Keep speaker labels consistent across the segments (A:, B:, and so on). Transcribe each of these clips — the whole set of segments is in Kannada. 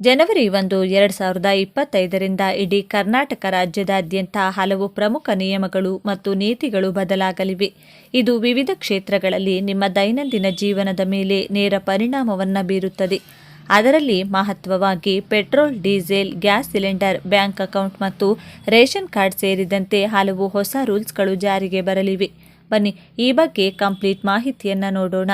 A: ಜನವರಿ ಒಂದು, ಎರಡು ಸಾವಿರದ ಇಪ್ಪತ್ತೈದರಿಂದ ಇಡೀ ಕರ್ನಾಟಕ ರಾಜ್ಯದಾದ್ಯಂತ ಹಲವು ಪ್ರಮುಖ ನಿಯಮಗಳು ಮತ್ತು ನೀತಿಗಳು ಬದಲಾಗಲಿವೆ. ಇದು ವಿವಿಧ ಕ್ಷೇತ್ರಗಳಲ್ಲಿ ನಿಮ್ಮ ದೈನಂದಿನ ಜೀವನದ ಮೇಲೆ ನೇರ ಪರಿಣಾಮವನ್ನು ಬೀರುತ್ತದೆ. ಅದರಲ್ಲಿ ಮಹತ್ವವಾಗಿ petrol, diesel, gas cylinder, bank account ಮತ್ತು ರೇಷನ್ ಕಾರ್ಡ್ ಸೇರಿದಂತೆ ಹಲವು ಹೊಸ ರೂಲ್ಸ್ಗಳು ಜಾರಿಗೆ ಬರಲಿವೆ. ಬನ್ನಿ, ಈ ಬಗ್ಗೆ ಕಂಪ್ಲೀಟ್ ಮಾಹಿತಿಯನ್ನು ನೋಡೋಣ.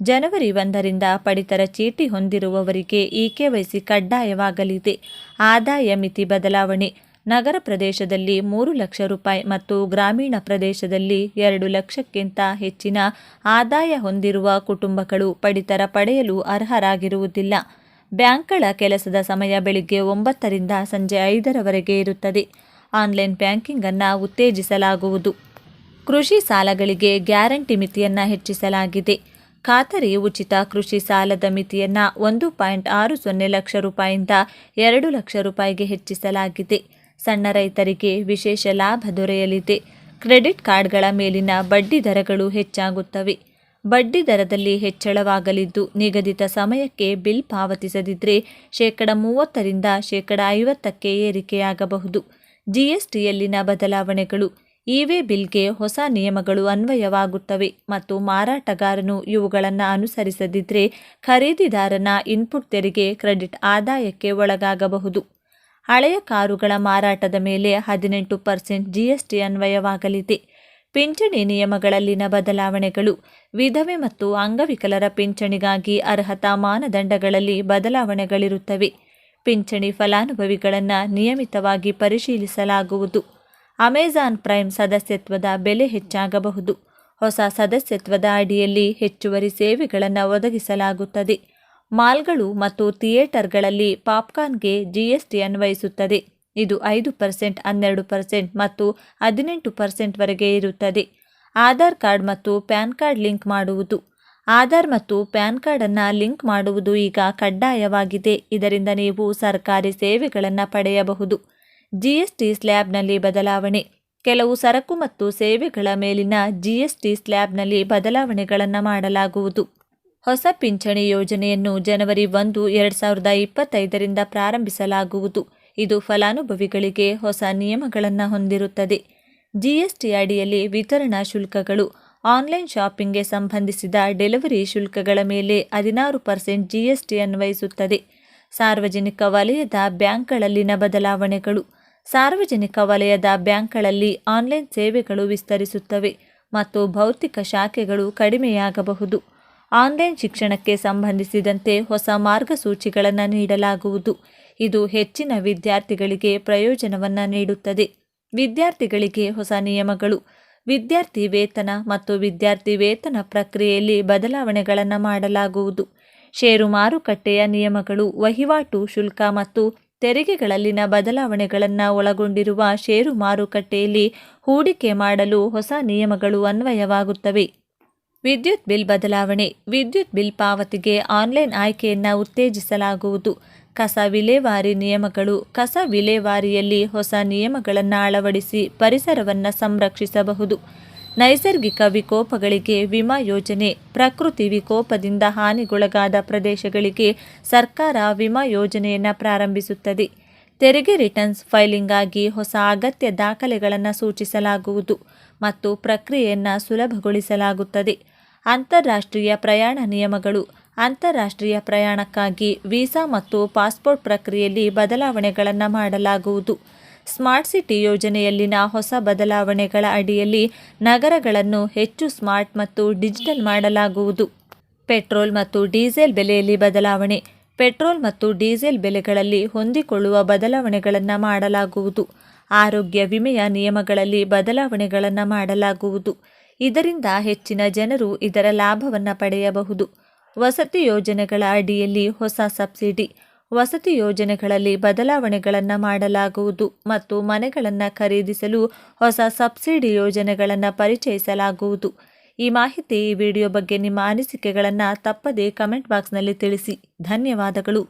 A: ಜನವರಿ ಒಂದರಿಂದ ಪಡಿತರ ಚೀಟಿ ಹೊಂದಿರುವವರಿಗೆ ಇ ಕೆವೈಸಿ ಕಡ್ಡಾಯವಾಗಲಿದೆ. ಆದಾಯ ಮಿತಿ ಬದಲಾವಣೆ. ನಗರ ಪ್ರದೇಶದಲ್ಲಿ ಮೂರು ಲಕ್ಷ ರೂಪಾಯಿ ಮತ್ತು ಗ್ರಾಮೀಣ ಪ್ರದೇಶದಲ್ಲಿ ಎರಡು ಲಕ್ಷಕ್ಕಿಂತ ಹೆಚ್ಚಿನ ಆದಾಯ ಹೊಂದಿರುವ ಕುಟುಂಬಗಳು ಪಡಿತರ ಪಡೆಯಲು ಅರ್ಹರಾಗಿರುವುದಿಲ್ಲ. ಬ್ಯಾಂಕ್ಗಳ ಕೆಲಸದ ಸಮಯ ಬೆಳಿಗ್ಗೆ ಒಂಬತ್ತರಿಂದ ಸಂಜೆ ಐದರವರೆಗೆ ಇರುತ್ತದೆ. ಆನ್ಲೈನ್ ಬ್ಯಾಂಕಿಂಗನ್ನು ಉತ್ತೇಜಿಸಲಾಗುವುದು. ಕೃಷಿ ಸಾಲಗಳಿಗೆ ಗ್ಯಾರಂಟಿ ಮಿತಿಯನ್ನು ಹೆಚ್ಚಿಸಲಾಗಿದೆ. ಖಾತರಿ ಉಚಿತ ಕೃಷಿ ಸಾಲದ ಮಿತಿಯನ್ನು ಒಂದು ಪಾಯಿಂಟ್ ಆರು ಸೊನ್ನೆ ಲಕ್ಷ ರೂಪಾಯಿಯಿಂದ ಎರಡು ಲಕ್ಷ ರೂಪಾಯಿಗೆ ಹೆಚ್ಚಿಸಲಾಗಿದೆ. ಸಣ್ಣ ರೈತರಿಗೆ ವಿಶೇಷ ಲಾಭ ದೊರೆಯಲಿದೆ. ಕ್ರೆಡಿಟ್ ಕಾರ್ಡ್ಗಳ ಮೇಲಿನ ಬಡ್ಡಿ ದರಗಳು ಹೆಚ್ಚಾಗುತ್ತವೆ. ಬಡ್ಡಿ ದರದಲ್ಲಿ ಹೆಚ್ಚಳವಾಗಲಿದ್ದು ನಿಗದಿತ ಸಮಯಕ್ಕೆ ಬಿಲ್ ಪಾವತಿಸದಿದ್ದರೆ ಶೇಕಡ ಮೂವತ್ತರಿಂದ ಶೇಕಡ ಐವತ್ತಕ್ಕೆ ಏರಿಕೆಯಾಗಬಹುದು. ಜಿಎಸ್ಟಿಯಲ್ಲಿನ ಬದಲಾವಣೆಗಳು ಇ-ವೇ ಬಿಲ್ಗೆ ಹೊಸ ನಿಯಮಗಳು ಅನ್ವಯವಾಗುತ್ತವೆ ಮತ್ತು ಮಾರಾಟಗಾರನು ಇವುಗಳನ್ನು ಅನುಸರಿಸದಿದ್ದರೆ ಖರೀದಿದಾರನ ಇನ್ಪುಟ್ ತೆರಿಗೆ ಕ್ರೆಡಿಟ್ ಆದಾಯಕ್ಕೆ ಒಳಗಾಗಬಹುದು. ಹಳೆಯ ಕಾರುಗಳ ಮಾರಾಟದ ಮೇಲೆ ಹದಿನೆಂಟು ಪರ್ಸೆಂಟ್ ಜಿಎಸ್ಟಿ ಅನ್ವಯವಾಗಲಿದೆ. ಪಿಂಚಣಿ ನಿಯಮಗಳಲ್ಲಿನ ಬದಲಾವಣೆಗಳು ವಿಧವೆ ಮತ್ತು ಅಂಗವಿಕಲರ ಪಿಂಚಣಿಗಾಗಿ ಅರ್ಹತಾ ಮಾನದಂಡಗಳಲ್ಲಿ ಬದಲಾವಣೆಗಳಿರುತ್ತವೆ. ಪಿಂಚಣಿ ಫಲಾನುಭವಿಗಳನ್ನು ನಿಯಮಿತವಾಗಿ ಪರಿಶೀಲಿಸಲಾಗುವುದು. ಅಮೆಜಾನ್ ಪ್ರೈಮ್ ಸದಸ್ಯತ್ವದ ಬೆಲೆ ಹೆಚ್ಚಾಗಬಹುದು. ಹೊಸ ಸದಸ್ಯತ್ವದ ಅಡಿಯಲ್ಲಿ ಹೆಚ್ಚುವರಿ ಸೇವೆಗಳನ್ನು ಒದಗಿಸಲಾಗುತ್ತದೆ. ಮಾಲ್ಗಳು ಮತ್ತು ಥಿಯೇಟರ್ಗಳಲ್ಲಿ ಪಾಪ್ಕಾರ್ನ್ಗೆ ಜಿಎಸ್ಟಿ ಅನ್ವಯಿಸುತ್ತದೆ. ಇದು ಐದು ಪರ್ಸೆಂಟ್, ಹನ್ನೆರಡು ಪರ್ಸೆಂಟ್ ಮತ್ತು ಹದಿನೆಂಟು ಪರ್ಸೆಂಟ್ವರೆಗೆ ಇರುತ್ತದೆ. ಆಧಾರ್ ಕಾರ್ಡ್ ಮತ್ತು ಪ್ಯಾನ್ ಕಾರ್ಡ್ ಲಿಂಕ್ ಮಾಡುವುದು. ಆಧಾರ್ ಮತ್ತು ಪ್ಯಾನ್ ಕಾರ್ಡನ್ನು ಲಿಂಕ್ ಮಾಡುವುದು ಈಗ ಕಡ್ಡಾಯವಾಗಿದೆ. ಇದರಿಂದ ನೀವು ಸರ್ಕಾರಿ ಸೇವೆಗಳನ್ನು ಪಡೆಯಬಹುದು. ಜಿಎಸ್ಟಿ ಸ್ಲ್ಯಾಬ್ನಲ್ಲಿ ಬದಲಾವಣೆ. ಕೆಲವು ಸರಕು ಮತ್ತು ಸೇವೆಗಳ ಮೇಲಿನ ಜಿಎಸ್ಟಿ ಸ್ಲ್ಯಾಬ್ನಲ್ಲಿ ಬದಲಾವಣೆಗಳನ್ನು ಮಾಡಲಾಗುವುದು. ಹೊಸ ಪಿಂಚಣಿ ಯೋಜನೆಯನ್ನು ಜನವರಿ ಒಂದು, ಎರಡು ಸಾವಿರದ ಇಪ್ಪತ್ತೈದರಿಂದ ಪ್ರಾರಂಭಿಸಲಾಗುವುದು. ಇದು ಫಲಾನುಭವಿಗಳಿಗೆ ಹೊಸ ನಿಯಮಗಳನ್ನು ಹೊಂದಿರುತ್ತದೆ. ಜಿಎಸ್ಟಿ ಅಡಿಯಲ್ಲಿ ವಿತರಣಾ ಶುಲ್ಕಗಳು, ಆನ್ಲೈನ್ ಶಾಪಿಂಗ್ಗೆ ಸಂಬಂಧಿಸಿದ ಡೆಲಿವರಿ ಶುಲ್ಕಗಳ ಮೇಲೆ ಹದಿನಾರು ಪರ್ಸೆಂಟ್ ಜಿಎಸ್ಟಿ ಅನ್ವಯಿಸುತ್ತದೆ. ಸಾರ್ವಜನಿಕ ವಲಯದ ಬ್ಯಾಂಕ್ಗಳಲ್ಲಿನ ಬದಲಾವಣೆಗಳು ಸಾರ್ವಜನಿಕ ವಲಯದ ಬ್ಯಾಂಕ್ಗಳಲ್ಲಿ ಆನ್ಲೈನ್ ಸೇವೆಗಳು ವಿಸ್ತರಿಸುತ್ತವೆ ಮತ್ತು ಭೌತಿಕ ಶಾಖೆಗಳು ಕಡಿಮೆಯಾಗಬಹುದು. ಆನ್ಲೈನ್ ಶಿಕ್ಷಣಕ್ಕೆ ಸಂಬಂಧಿಸಿದಂತೆ ಹೊಸ ಮಾರ್ಗಸೂಚಿಗಳನ್ನು ನೀಡಲಾಗುವುದು. ಇದು ಹೆಚ್ಚಿನ ವಿದ್ಯಾರ್ಥಿಗಳಿಗೆ ಪ್ರಯೋಜನವನ್ನು ನೀಡುತ್ತದೆ. ವಿದ್ಯಾರ್ಥಿಗಳಿಗೆ ಹೊಸ ನಿಯಮಗಳು, ವಿದ್ಯಾರ್ಥಿ ವೇತನ ಮತ್ತು ವಿದ್ಯಾರ್ಥಿ ವೇತನ ಪ್ರಕ್ರಿಯೆಯಲ್ಲಿ ಬದಲಾವಣೆಗಳನ್ನು ಮಾಡಲಾಗುವುದು. ಷೇರು ಮಾರುಕಟ್ಟೆಯ ನಿಯಮಗಳು, ವಹಿವಾಟು ಶುಲ್ಕ ಮತ್ತು ತೆರಿಗೆಗಳಲ್ಲಿನ ಬದಲಾವಣೆಗಳನ್ನು ಒಳಗೊಂಡಿರುವ ಷೇರು ಮಾರುಕಟ್ಟೆಯಲ್ಲಿ ಹೂಡಿಕೆ ಮಾಡಲು ಹೊಸ ನಿಯಮಗಳು ಅನ್ವಯವಾಗುತ್ತವೆ. ವಿದ್ಯುತ್ ಬಿಲ್ ಬದಲಾವಣೆ, ವಿದ್ಯುತ್ ಬಿಲ್ ಪಾವತಿಗೆ ಆನ್ಲೈನ್ ಆಯ್ಕೆಯನ್ನು ಉತ್ತೇಜಿಸಲಾಗುವುದು. ಕಸ ವಿಲೇವಾರಿ ನಿಯಮಗಳು, ಕಸ ವಿಲೇವಾರಿಯಲ್ಲಿ ಹೊಸ ನಿಯಮಗಳನ್ನು ಅಳವಡಿಸಿ ಪರಿಸರವನ್ನು ಸಂರಕ್ಷಿಸಬಹುದು. ನೈಸರ್ಗಿಕ ವಿಕೋಪಗಳಿಗೆ ವಿಮಾ ಯೋಜನೆ, ಪ್ರಕೃತಿ ವಿಕೋಪದಿಂದ ಹಾನಿಗೊಳಗಾದ ಪ್ರದೇಶಗಳಿಗೆ ಸರ್ಕಾರ ವಿಮಾ ಯೋಜನೆಯನ್ನು ಪ್ರಾರಂಭಿಸುತ್ತದೆ. ತೆರಿಗೆ ರಿಟರ್ನ್ಸ್ ಫೈಲಿಂಗಾಗಿ ಹೊಸ ಅಗತ್ಯ ದಾಖಲೆಗಳನ್ನು ಸೂಚಿಸಲಾಗುವುದು ಮತ್ತು ಪ್ರಕ್ರಿಯೆಯನ್ನು ಸುಲಭಗೊಳಿಸಲಾಗುತ್ತದೆ. ಅಂತಾರಾಷ್ಟ್ರೀಯ ಪ್ರಯಾಣ ನಿಯಮಗಳು, ಅಂತಾರಾಷ್ಟ್ರೀಯ ಪ್ರಯಾಣಕ್ಕಾಗಿ ವೀಸಾ ಮತ್ತು ಪಾಸ್ಪೋರ್ಟ್ ಪ್ರಕ್ರಿಯೆಯಲ್ಲಿ ಬದಲಾವಣೆಗಳನ್ನು ಮಾಡಲಾಗುವುದು. ಸ್ಮಾರ್ಟ್ ಸಿಟಿ ಯೋಜನೆಯಲ್ಲಿನ ಹೊಸ ಬದಲಾವಣೆಗಳ ಅಡಿಯಲ್ಲಿ ನಗರಗಳನ್ನು ಹೆಚ್ಚು ಸ್ಮಾರ್ಟ್ ಮತ್ತು ಡಿಜಿಟಲ್ ಮಾಡಲಾಗುವುದು. ಪೆಟ್ರೋಲ್ ಮತ್ತು ಡೀಸೆಲ್ ಬೆಲೆಯಲ್ಲಿ ಬದಲಾವಣೆ. ಪೆಟ್ರೋಲ್ ಮತ್ತು ಡೀಸೆಲ್ ಬೆಲೆಗಳಲ್ಲಿ ಹೊಂದಿಕೊಳ್ಳುವ ಬದಲಾವಣೆಗಳನ್ನು ಮಾಡಲಾಗುವುದು. ಆರೋಗ್ಯ ವಿಮೆಯ ನಿಯಮಗಳಲ್ಲಿ ಬದಲಾವಣೆಗಳನ್ನು ಮಾಡಲಾಗುವುದು. ಇದರಿಂದ ಹೆಚ್ಚಿನ ಜನರು ಇದರ ಲಾಭವನ್ನು ಪಡೆಯಬಹುದು. ವಸತಿ ಯೋಜನೆಗಳ ಅಡಿಯಲ್ಲಿ ಹೊಸ ಸಬ್ಸಿಡಿ ವಸತಿ ಯೋಜನೆಗಳಲ್ಲಿ ಬದಲಾವಣೆಗಳನ್ನು ಮಾಡಲಾಗುವುದು ಮತ್ತು ಮನೆಗಳನ್ನು ಖರೀದಿಸಲು ಹೊಸ ಸಬ್ಸಿಡಿ ಯೋಜನೆಗಳನ್ನು ಪರಿಚಯಿಸಲಾಗುವುದು. ಈ ಮಾಹಿತಿ ಈ ವಿಡಿಯೋ ಬಗ್ಗೆ ನಿಮ್ಮ ಅನಿಸಿಕೆಗಳನ್ನು ತಪ್ಪದೇ ಕಮೆಂಟ್ ಬಾಕ್ಸ್ನಲ್ಲಿ ತಿಳಿಸಿ. ಧನ್ಯವಾದಗಳು.